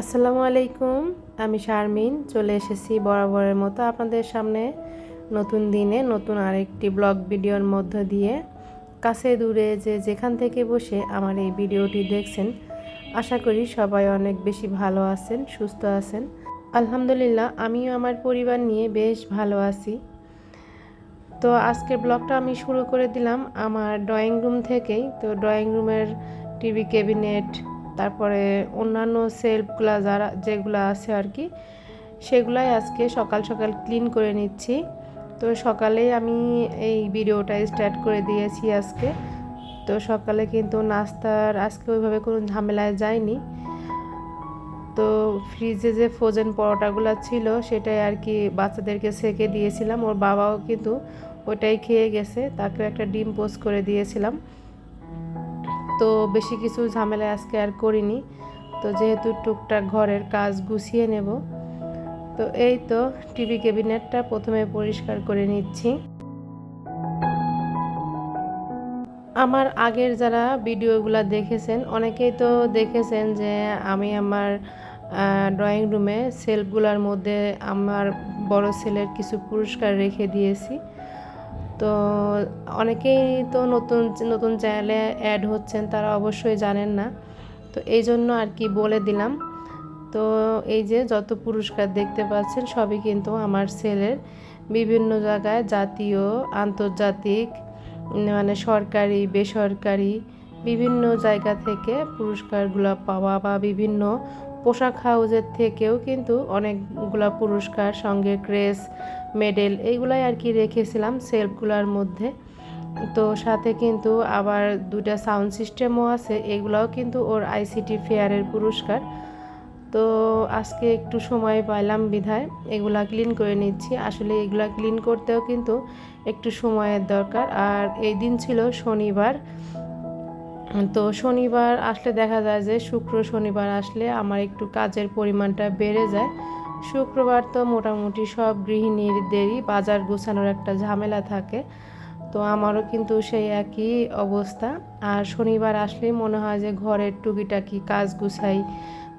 আসসালামু আলাইকুম, আমি শারমিন, চলে এসেছি বরাবরের মতো আপনাদের সামনে নতুন দিনে নতুন আরেকটি ব্লগ ভিডিওর মধ্য দিয়ে। কাছে দূরে যে যেখান থেকে বসে আমার এই ভিডিওটি দেখছেন, আশা করি সবাই অনেক বেশি ভালো আছেন, সুস্থ আছেন। আলহামদুলিল্লাহ, আমিও আমার পরিবার নিয়ে বেশ ভালো আছি। তো আজকের ব্লগটা আমি শুরু করে দিলাম আমার ড্রয়িং রুম থেকেই। তো ড্রয়িং রুমের টিভি ক্যাবিনেট তারপরে অন্যান্য সেলফগুলো যারা যেগুলো আছে আর কি, সেগুলাই আজকে সকাল সকাল ক্লিন করে নিচ্ছি। তো সকালেই আমি এই ভিডিওটা স্টার্ট করে দিয়েছি আজকে। তো সকালে কিন্তু নাস্তার আজকে ওইভাবে কোনো ঝামেলায় যায়নি তো ফ্রিজে যে ফ্রোজেন পরোটাগুলো ছিল, সেটাই আর কি বাচ্চাদেরকে সেকে দিয়েছিলাম। ওর বাবাও কিন্তু ওটাই খেয়ে গেছে, তাকেও একটা ডিম পোস্ট করে দিয়েছিলাম। তো বেশি কিছু ঝামেলা আজকে আর করিনি। তো যেহেতু টুকটাক ঘরের কাজ গুছিয়ে নেব, তো এই তো টিভি ক্যাবিনেটটা প্রথমে পরিষ্কার করে নিচ্ছি। আমার আগের যারা ভিডিওগুলো দেখেছেন, অনেকেই তো দেখেছেন যে আমি আমার ড্রয়িং রুমে সেলফগুলোর মধ্যে আমার বড় ছেলের কিছু পুরস্কার রেখে দিয়েছি। তো অনেকেই তো নতুন নতুন চ্যানেলে অ্যাড হচ্ছেন, তারা অবশ্যই জানেন না। তো এই জন্য আর কি বলে দিলাম। তো এই যে যত পুরস্কার দেখতে পাচ্ছেন, সবই কিন্তু আমার ছেলের। বিভিন্ন জায়গায় জাতীয়, আন্তর্জাতিক মানে সরকারি, বেসরকারি, বিভিন্ন জায়গা থেকে পুরস্কারগুলো পাওয়া বা বিভিন্ন পোশাক হাউজের থেকেও কিন্তু অনেকগুলো পুরস্কার, সঙ্গে ক্রেস, মেডেল এইগুলাই আর কি রেখেছিলাম সেলফগুলোর মধ্যে। তো সাথে কিন্তু আবার দুটা সাউন্ড সিস্টেমও আছে, এগুলাও কিন্তু ওর আইসিটি ফেয়ারের পুরস্কার। তো আজকে একটু সময় পাইলাম বিধায়, এগুলা ক্লিন করে নিচ্ছি। আসলে এগুলা ক্লিন করতেও কিন্তু একটু সময়ের দরকার। আর এই দিন ছিল শনিবার তো শনিবার আসলে দেখা যায় যে শুক্র শনিবার আসলে আমার একটু কাজের পরিমাণটা বেড়ে যায়। শুক্রবার তো মোটামুটি সব গৃহিণীদেরই বাজার গোছানোর একটা ঝামেলা থাকে। তো আমারও কিন্তু সেই একই অবস্থা। আর শনিবার আসলেই মনে হয় যে ঘরের টুকিটাকি কাজ গুছাই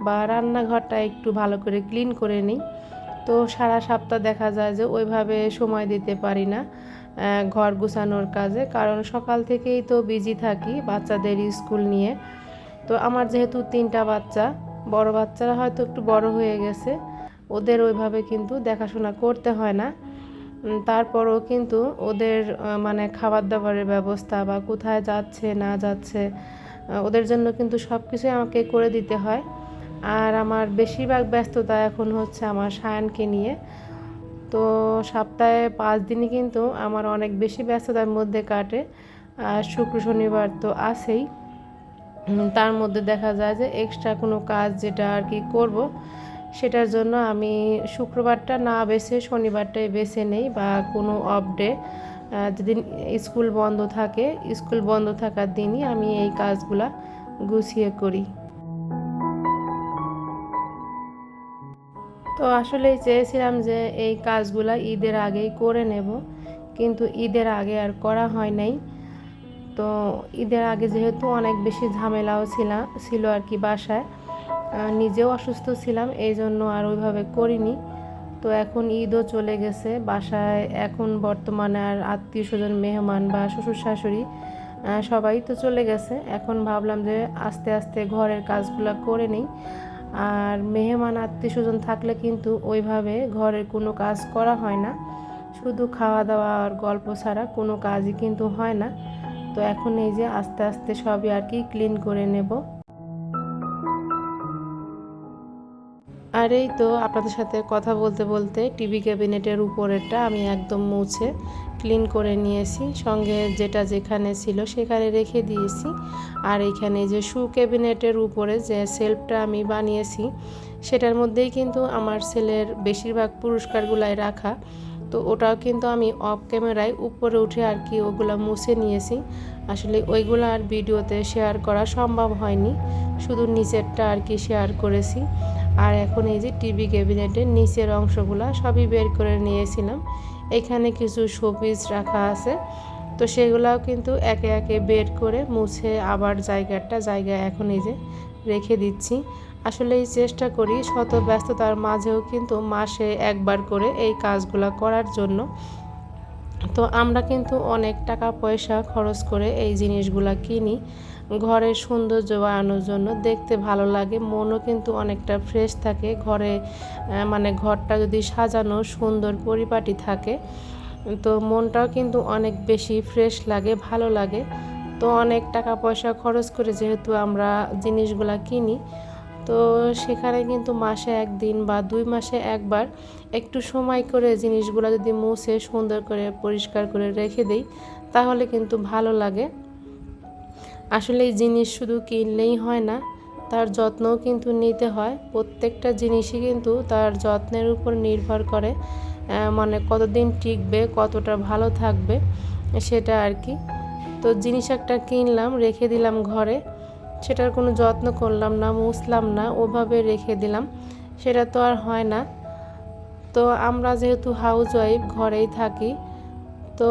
বা রান্নাঘরটা একটু ভালো করে ক্লিন করে নিই। তো সারা সপ্তাহ দেখা যায় যে ওইভাবে সময় দিতে পারি না। ঘর গুছানোর কাজে, কারণ সকাল থেকেই তো বিজি থাকি বাচ্চাদের স্কুল নিয়ে। তো আমার যেহেতু তিনটা বাচ্চা, বড় বাচ্চারা হয়তো একটু বড় হয়ে গেছে, ওদের ওইভাবে কিন্তু দেখাশোনা করতে হয় না। তারপরও কিন্তু ওদের মানে খাবার দাবারের ব্যবস্থা বা কোথায় যাচ্ছে, না যাচ্ছে ওদের জন্য কিন্তু সব কিছুই আমাকে করে দিতে হয়। আর আমার বেশিরভাগ ব্যস্ততা এখন হচ্ছে আমার সায়ানকে নিয়ে। তো সপ্তাহে পাঁচ দিনই কিন্তু আমার অনেক বেশি ব্যস্ততার মধ্যে কাটে আর শুক্র, শনিবার তো আছেই। তার মধ্যে দেখা যায় যে এক্সট্রা কোনো কাজ যেটা আর কি করব, সেটার জন্য আমি শুক্রবারটা না বেছে শনিবারটাই বেছে নেই বা কোনো অফ ডে যেদিন স্কুল বন্ধ থাকে, স্কুল বন্ধ থাকার দিনই আমি এই কাজগুলা গুছিয়ে করি। তো আসলেই চেয়েছিলাম যে এই কাজগুলা ঈদের আগেই করে নেব, কিন্তু ঈদের আগে আর করা হয় নাই। তো ঈদের আগে যেহেতু অনেক বেশি ঝামেলাও ছিলাম ছিল আর কি বাসায় নিজেও অসুস্থ ছিলাম এই জন্য আর ওইভাবে করিনি। তো এখন ঈদও চলে গেছে, বাসায় এখন বর্তমানে আর আত্মীয় স্বজন, মেহমান বা শ্বশুর শাশুড়ি সবাই তো চলে গেছে। এখন ভাবলাম যে আস্তে আস্তে ঘরের কাজগুলো করে নিই। আর মেহমান আত্মীয় স্বজন থাকলে কিন্তু ওইভাবে ঘরের কোনো কাজ করা হয় না। শুধু খাওয়া দাওয়া আর গল্প ছাড়া কোনো কাজই কিন্তু হয় না। তো এখন এই যে আস্তে আস্তে সবই আর কি ক্লিন করে নেব। আর এই তো আপনাদের সাথে কথা বলতে বলতে টিভি ক্যাবিনেটের উপরেরটা আমি একদম মুছে ক্লিন করে নিয়েছি, সঙ্গে যেটা যেখানে ছিল সেখানে রেখে দিয়েছি। আর এইখানে যে শু ক্যাবিনেটের উপরে যে সেলফটা আমি বানিয়েছি, সেটার মধ্যেই কিন্তু আমার ছেলের বেশিরভাগ পুরস্কারগুলাই রাখা। তো ওটাও কিন্তু আমি অফ ক্যামেরায় উপরে উঠে আর কি ওগুলো মুছে নিয়েছি। আসলে ওইগুলো আর ভিডিওতে শেয়ার করা সম্ভব হয়নি, শুধু নিচেরটা আর কি শেয়ার করেছি। আর এখন এই যে টিভি ক্যাবিনেটের নিচের অংশগুলো সবই বের করে নিয়েছিলাম। এখানে কিছু শোপিস রাখা আছে। তো সেগুলাও কিন্তু একে একে বের করে মুছে আবার জায়গাটা জায়গায় এখন এই যে রেখে দিচ্ছি। আসলে এই চেষ্টা করি শত ব্যস্ততার মাঝেও কিন্তু মাসে একবার করে এই কাজগুলো করার জন্য। তো আমরা কিন্তু অনেক টাকা পয়সা খরচ করে এই জিনিসগুলা কিনি। ঘরের সৌন্দর্য বাড়ানোর জন্য দেখতে ভালো লাগে। মনও কিন্তু অনেকটা ফ্রেশ থাকে। ঘরে মানে ঘরটা যদি সাজানো সুন্দর পরিপাটি থাকে, তো মনটাও কিন্তু অনেক বেশি ফ্রেশ লাগে, ভালো লাগে। তো অনেক টাকা পয়সা খরচ করে যেহেতু আমরা জিনিসগুলা কিনি, তো সেখানে কিন্তু মাসে একদিন বা দুই মাসে একবার একটু সময় করে জিনিসগুলো যদি মুছে সুন্দর করে পরিষ্কার করে রেখে দেই, তাহলে কিন্তু ভালো লাগে। আসলে এই জিনিস শুধু কিনলেই হয় না, তার যত্নও কিন্তু নিতে হয়। প্রত্যেকটা জিনিসই কিন্তু তার যত্নের উপর নির্ভর করে মানে কতদিন টিকবে, কতটা ভালো থাকবে, সেটা আর কি। তো জিনিস একটা কিনলাম, রেখে দিলাম ঘরে, সেটার কোনো যত্ন করলাম না, মুছলাম না, ওভাবে রেখে দিলাম, সেটা তো আর হয় না। তো আমরা যেহেতু হাউস ওয়াইফ ঘরেই থাকি তো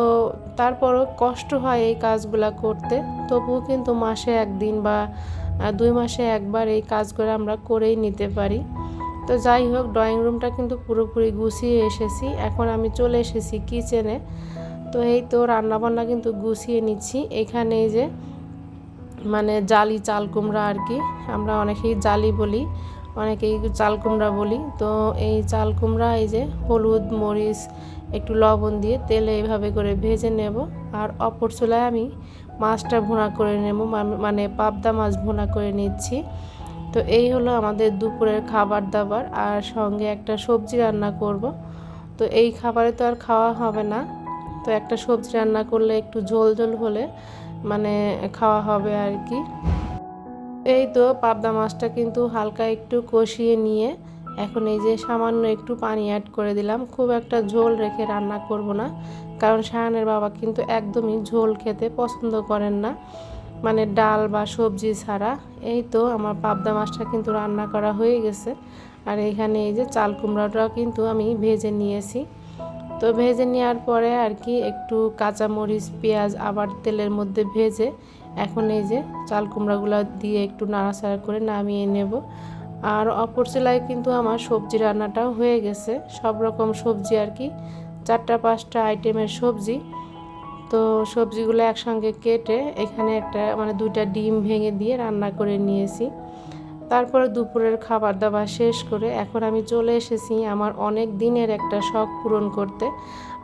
তারপরও কষ্ট হয় এই কাজগুলা করতে। তবুও কিন্তু মাসে একদিন বা দুই মাসে একবার এই কাজগুলো আমরা করেই নিতে পারি। তো যাই হোক ড্রয়িং রুমটা কিন্তু পুরোপুরি গুছিয়ে এসেছি। এখন আমি চলে এসেছি কিচেনে তো এই তো রান্নাবান্না কিন্তু গুছিয়ে নিচ্ছি। এখানে যে মানে জালি, চাল কুমড়া আর কি, আমরা অনেকেই জালি বলি। অনেকেই চাল কুমড়া বলি। তো এই চাল কুমড়া, এই যে হলুদ, মরিচ, একটু লবণ দিয়ে তেলে এইভাবে করে ভেজে নেব। আর অপর চুলায় আমি মাছটা ভুনা করে নেব, মানে- মানে পাবদা মাছ ভুনা করে নিচ্ছি। তো এই হলো আমাদের দুপুরের খাবার দাবার। আর সঙ্গে একটা সবজি রান্না করব। তো এই খাবারে তো আর খাওয়া হবে না। তো একটা সবজি রান্না করলে একটু ঝোল ঝোল হলে মানে খাওয়া হবে আর কি। এই তো পাবদা মাছটা কিন্তু হালকা একটু কষিয়ে নিয়ে এখন এই যে সামান্য একটু পানি অ্যাড করে দিলাম। খুব একটা ঝোল রেখে রান্না করব না, কারণ শাহানের বাবা কিন্তু একদমই ঝোল খেতে পছন্দ করেন না মানে ডাল বা সবজি ছাড়া। এই তো আমার পাবদা মাছটা কিন্তু রান্না করা হয়ে গেছে। আর এখানে এই যে চাল কুমড়াটাও কিন্তু আমি ভেজে নিয়েছি। তো ভেজে নেওয়ার পরে আর কি একটু কাঁচামরিচ, পেঁয়াজ আবার তেলের মধ্যে ভেজে এখন এই যে চাল কুমড়াগুলো দিয়ে একটু নাড়াচাড়া করে নামিয়ে নেব। আর অপর চুলায় কিন্তু আমার সবজি রান্নাটাও হয়ে গেছে। সব রকম সবজি আর কি, চারটা পাঁচটা আইটেমের সবজি। তো সবজিগুলো একসঙ্গে কেটে এখানে একটা মানে দুইটা ডিম ভেঙে দিয়ে রান্না করে নিয়েছি। তারপরে দুপুরের খাবার দাবার শেষ করে এখন আমি চলে এসেছি আমার অনেক দিনের একটা শখ পূরণ করতে।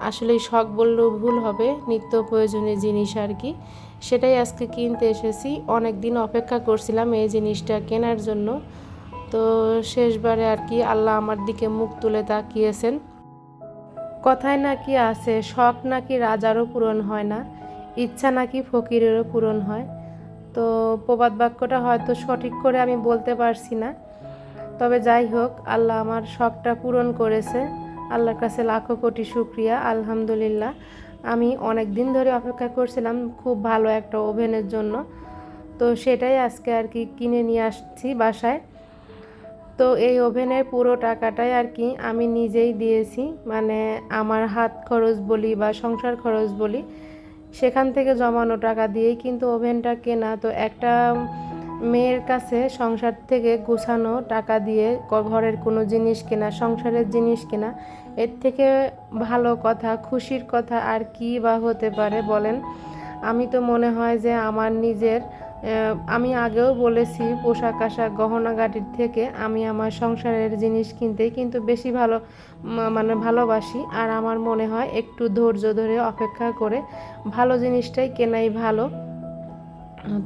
আসলে শখ বললেও ভুল হবে, নিত্য প্রয়োজনীয় জিনিস আর কি। সেটাই আজকে কিনতে এসেছি। অনেক দিন অপেক্ষা করছিলাম এই জিনিসটা কেনার জন্য। তো শেষবারে আর কি আল্লাহ আমার দিকে মুখ তুলে তাকিয়েছেন। কথায় নাকি আছে, শখ নাকি রাজারও পূরণ হয় না, ইচ্ছা নাকি ফকিরেরও পূরণ হয়। তো প্রবাদ বাক্যটা হয়তো সঠিক করে আমি বলতে পারছি না। তবে যাই হোক, আল্লাহ আমার শখটা পূরণ করেছে। আল্লাহর কাছে লাখো কোটি শুক্রিয়া, আলহামদুলিল্লাহ। আমি অনেক দিন ধরে অপেক্ষা করছিলাম খুব ভালো একটা ওভেনের জন্য। তো সেটাই আজকে আর কি কিনে নিয়ে আসছি বাসায়। তো এই ওভেনের পুরো টাকাটাই আর কি আমি নিজেই দিয়েছি। মানে আমার হাত খরচ বলি বা সংসার খরচ বলি, সেখান থেকে জমানো টাকা দিয়েই কিন্তু ওভেনটা কেনা। তো একটা মেয়ের কাছে সংসার থেকে গোছানো টাকা দিয়ে ঘরের কোনো জিনিস কেনা, সংসারের জিনিস কেনা, এর থেকে ভালো কথা, খুশির কথা আর কি বা হতে পারে বলেন? আমি তো মনে হয় যে আমার নিজের আমি আগেও বলেছি পোশাক আশাক গহনাগাটির থেকে আমি আমার সংসারের জিনিস কিনতেই কিন্তু বেশি ভালো মানে ভালোবাসি। আর আমার মনে হয় একটু ধৈর্য ধরে অপেক্ষা করে ভালো জিনিসটাই কেনাই ভালো।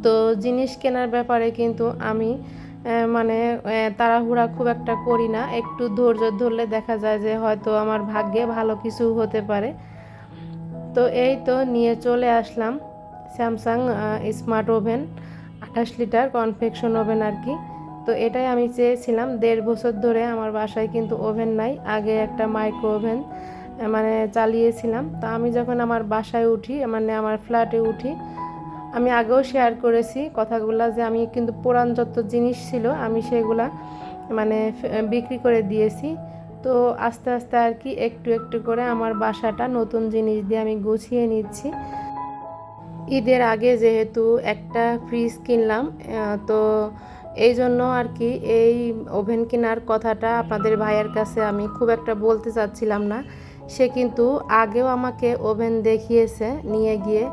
তো জিনিস কেনার ব্যাপারে কিন্তু আমি মানে তাড়াহুড়া খুব একটা করি না। একটু ধৈর্য ধরলে দেখা যায় যে হয়তো আমার ভাগ্যে ভালো কিছু হতে পারে। তো এই তো নিয়ে চলে আসলাম স্যামসাং স্মার্ট ওভেন, আঠাশ লিটার কনফেকশন ওভেন আর কি। তো এটাই আমি চেয়েছিলাম, দেড় বছর ধরে আমার বাসায় কিন্তু ওভেন নাই, আগে একটা মাইক্রো ওভেন মানে চালিয়েছিলাম। তো আমি যখন আমার বাসায় উঠি মানে আমার ফ্ল্যাটে উঠি আমি আগেও শেয়ার করেছি কথাগুলো যে আমি কিন্তু পুরান যত জিনিস ছিল আমি সেগুলা মানে বিক্রি করে দিয়েছি। তো আস্তে আস্তে আর কি একটু একটু করে আমার বাসাটা নতুন জিনিস দিয়ে আমি গুছিয়ে নিচ্ছি। ঈদের আগে যেহেতু একটা ফ্রিজ কিনলাম তো এই জন্য আর কি এই ওভেন কেনার কথাটা আপনাদের ভাইয়ের কাছে আমি খুব একটা বলতে চাচ্ছিলাম না। সে কিন্তু আগেও আমাকে ওভেন দেখিয়েছে নিয়ে গিয়ে।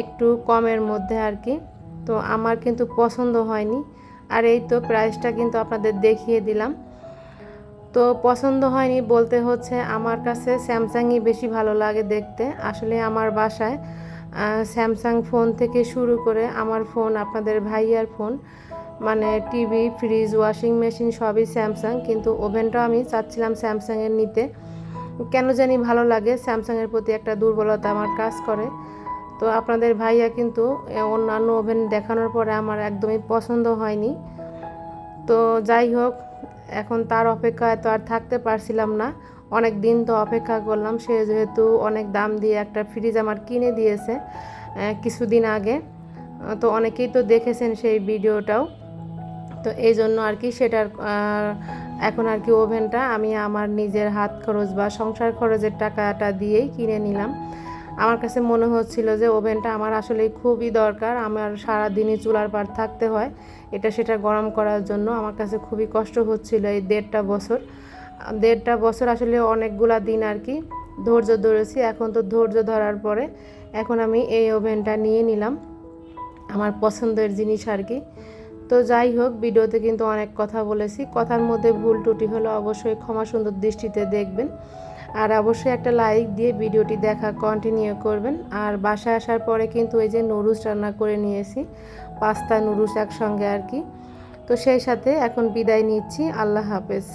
একটু কমের মধ্যে আর কি। তো আমার কিন্তু পছন্দ হয়নি। আর এই তো প্রাইসটা কিন্তু আপনাদের দেখিয়ে দিলাম। তো পছন্দ হয়নি বলতে হচ্ছে আমার কাছে স্যামসাংই বেশি ভালো লাগে দেখতে। আসলে আমার বাসায় স্যামসাং ফোন থেকে শুরু করে আমার ফোন, আপনাদের ভাইয়ার ফোন মানে টিভি ফ্রিজ ওয়াশিং মেশিন সবই স্যামসাং। কিন্তু ওভেনটাও আমি চাচ্ছিলাম স্যামসাংয়ের নিতে। কেন জানি ভালো লাগে, স্যামসাংয়ের প্রতি একটা দুর্বলতা আমার কাজ করে। তো আপনাদের ভাইয়া কিন্তু অন্যান্য ওভেন দেখানোর পরে আমার একদমই পছন্দ হয়নি। তো যাই হোক, এখন তার অপেক্ষায় তো আর থাকতে পারছিলাম না। অনেক দিন তো অপেক্ষা করলাম, সে যেহেতু অনেক দাম দিয়ে একটা ফ্রিজ আমার কিনে দিয়েছে কিছুদিন আগে। তো অনেকেই তো দেখেছেন সেই ভিডিওটাও। তো এই জন্য আর কি সেটার এখন আর কি ওভেনটা আমি আমার নিজের হাত খরচ বা সংসার খরচের টাকাটা দিয়েই কিনে নিলাম। আমার কাছে মনে হচ্ছিল যে ওভেনটা আমার আসলে খুবই দরকার, আমার সারা দিনই চুলার পার থাকতে হয়। এটা সেটা গরম করার জন্য আমার কাছে খুবই কষ্ট হচ্ছিল এই দেড়টা বছর। দেড়টা বছর আসলে অনেকগুলা দিন আর কি ধৈর্য ধরেছি, এখন তো ধৈর্য ধরার পরে এখন আমি এই ওভেনটা নিয়ে নিলাম, আমার পছন্দের জিনিস আর কি। তো যাই হোক, ভিডিওতে কিন্তু অনেক কথা বলেছি, কথার মধ্যে ভুল টুটি হলে অবশ্যই ক্ষমা সুন্দর দৃষ্টিতে দেখবেন। আর অবশ্যই একটা লাইক দিয়ে ভিডিওটি দেখা কন্টিনিউ করবেন। আর বাসায় আসার পরে কিন্তু এই যে নুডলস রান্না করে নিয়েছি, পাস্তা, নুডলস একসঙ্গে আর কি। তো সেই সাথে এখন বিদায় নিচ্ছি, আল্লাহ হাফেজ।